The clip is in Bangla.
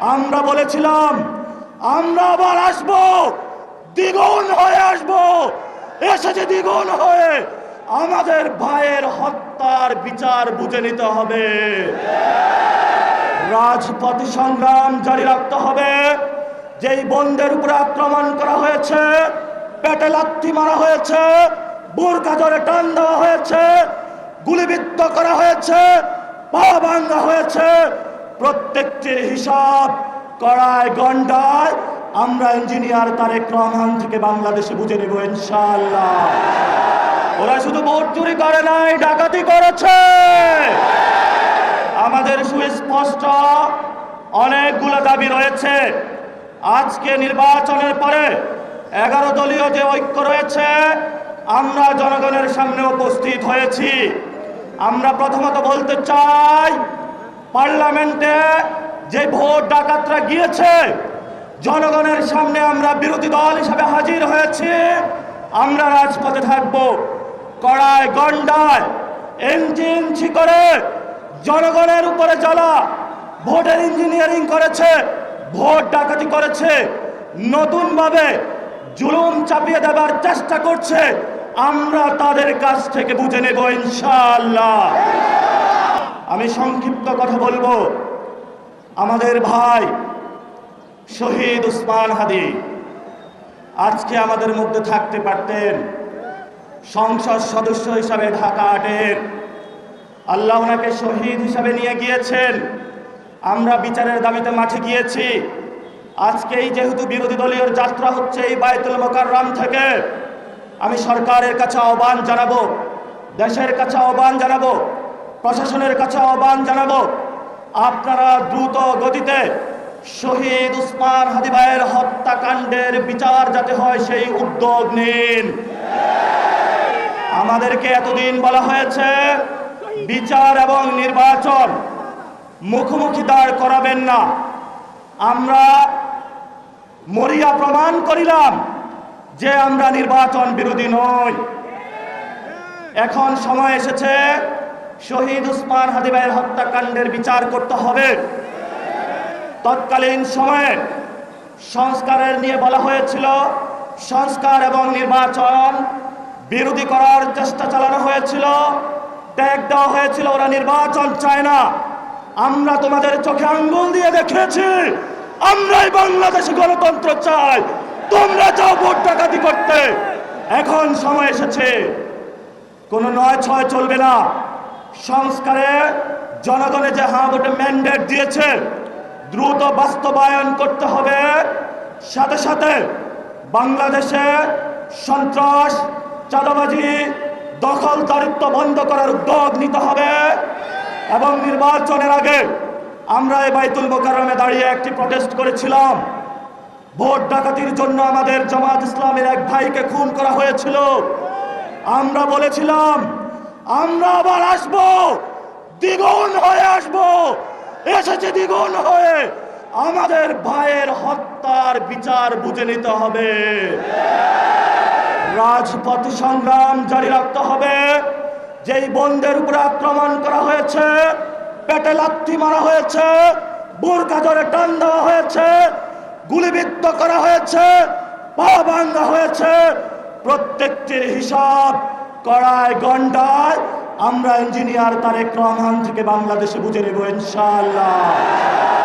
আমরা বলেছিলাম, আমরা আবার আসব, দ্বিগুণ হয়ে আসব, এসেছে দ্বিগুণ হয়ে। আমাদের ভাইয়ের হত্যার বিচার বুঝে নিতে হবে। রাজপথ সংগ্রাম জারি রাখতে হবে। যেই বন্ধের উপরে আক্রমণ করা হয়েছে, পেটে লাথি মারা হয়েছে, বোরকা ধরে টান দেওয়া হয়েছে, গুলিবিদ্ধ করা হয়েছে, পা ভাঙ্গা হয়েছে প্রত্যেকটির হিসাব কড়ায় গন্ডায়, আমরা ইঞ্জিনিয়ার তারেক রহমান থেকে বাংলাদেশে বুঝে নেব ইনশাআল্লাহ। ওরা শুধু ভোট চুরি করে নাই, ডাকাতি করেছে। আমাদের সুস্পষ্ট অনেকগুলো দাবি রয়েছে। আজকে নির্বাচনের পরে এগারো দলীয় যে ঐক্য রয়েছে, আমরা জনগণের সামনে উপস্থিত হয়েছি। আমরা প্রথমত বলতে চাই পার্লামেন্টে যে ভোট ডাকাতরা গিয়েছে, জনগণের সামনে আমরা বিরোধী দল হিসাবে হাজির হয়েছি। আমরা রাজপথে থাকব। কড়ায় গন্ডায় ইঞ্জিন করে জনগণের উপরে জ্বালা, ভোটের ইঞ্জিনিয়ারিং করেছে, ভোট ডাকাতি করেছে, নতুনভাবে জুলুম চাপিয়ে দেবার চেষ্টা করছে। আমরা তাদের কাছ থেকে বুঝে নেব ইনশাআল্লাহ। আমি সংক্ষিপ্ত কথা বলব। আমাদের ভাই শহীদ উসমান হাদি আজকে আমাদের মধ্যে থাকতে পারতেন সংসদ সদস্য হিসাবে ঢাকা আটের। আল্লাহ ওনাকে শহীদ হিসাবে নিয়ে গিয়েছেন। আমরা বিচারের দাবিতে মাঠে গিয়েছি। আজকে এই যেহেতু বিরোধী দলীয় যাত্রা হচ্ছে এই বায়তুল মোকাররাম থেকে, আমি সরকারের কাছে আহ্বান জানাব, দেশের কাছে আহ্বান জানাব প্রশাসনের কাছে আহ্বান জানাব, আপনারা দ্রুত গতিতে শহীদ উসমান হাদি ভাইয়ের হত্যাকাণ্ডের বিচার যাতে হয় সেই উদ্যোগ নিন। আমাদেরকে এতদিন বলা হয়েছে, বিচার এবং নির্বাচন মুখোমুখি দাঁড় করাবেন না। আমরা মরিয়া প্রমাণ করিলাম যে আমরা নির্বাচন বিরোধী নই। এখন সময় এসেছে শহীদ উসমান হাদিবাইয়ের হত্যাকাণ্ডের বিচার করতে হবে। তৎকালীন সময়ে সংস্কারের নিয়ে বলা হয়েছিল, সংস্কার এবং নির্বাচন বিরোধী করার চেষ্টা চালানো হয়েছিল ত্যাগ দেওয়া হয়েছিল, ওরা নির্বাচন চায় না। আমরা তোমাদের চোখে আঙ্গুল দিয়ে দেখেছি, আমরাই বাংলাদেশে গণতন্ত্র চাই, তোমরা চাও ভোট ডাকাতি করতে। এখন সময় এসেছে, কোনো নয় ছয় চলবে না। সংস্কারে জনগণে যে হ্যাঁ ভোটে ম্যান্ডেট দিয়েছে, দ্রুত বাস্তবায়ন করতে হবে। সাথে সাথে বাংলাদেশে সন্ত্রাস, চাঁদাবাজি, দখল দারিত্ব বন্ধ করার উদ্যোগ নিতে হবে এবং নির্বাচনের আগে আমরা এই বাইতুল মোকারমে দাঁড়িয়ে একটি প্রটেস্ট করেছিলাম। ভোট ডাকাতির জন্য আমাদের জামাত ইসলামের এক ভাইকে খুন করা হয়েছিল। আমরা বলেছিলাম আমরা আবার আসব। দ্বিগুণ হয়ে আসব। এসেছে দ্বিগুণ হয়ে। আমাদের ভাইয়ের হত্যার বিচার বুঝে নিতে হবে। রাজপথ সংগ্রাম জারি রাখতে হবে। যেই বন্ধের উপরে আক্রমণ করা হয়েছে, পেটে লাথি মারা হয়েছে, বোরকা ধরে টান দেওয়া হয়েছে, গুলিবিদ্ধ করা হয়েছে, পা ভাঙ্গা হয়েছে, প্রত্যেকটির হিসাব কড়ায় গন্ডায় আমরা ইঞ্জিনিয়ার তারেক রহমান থেকে বাংলাদেশে বুঝে নেব ইনশাআল্লাহ।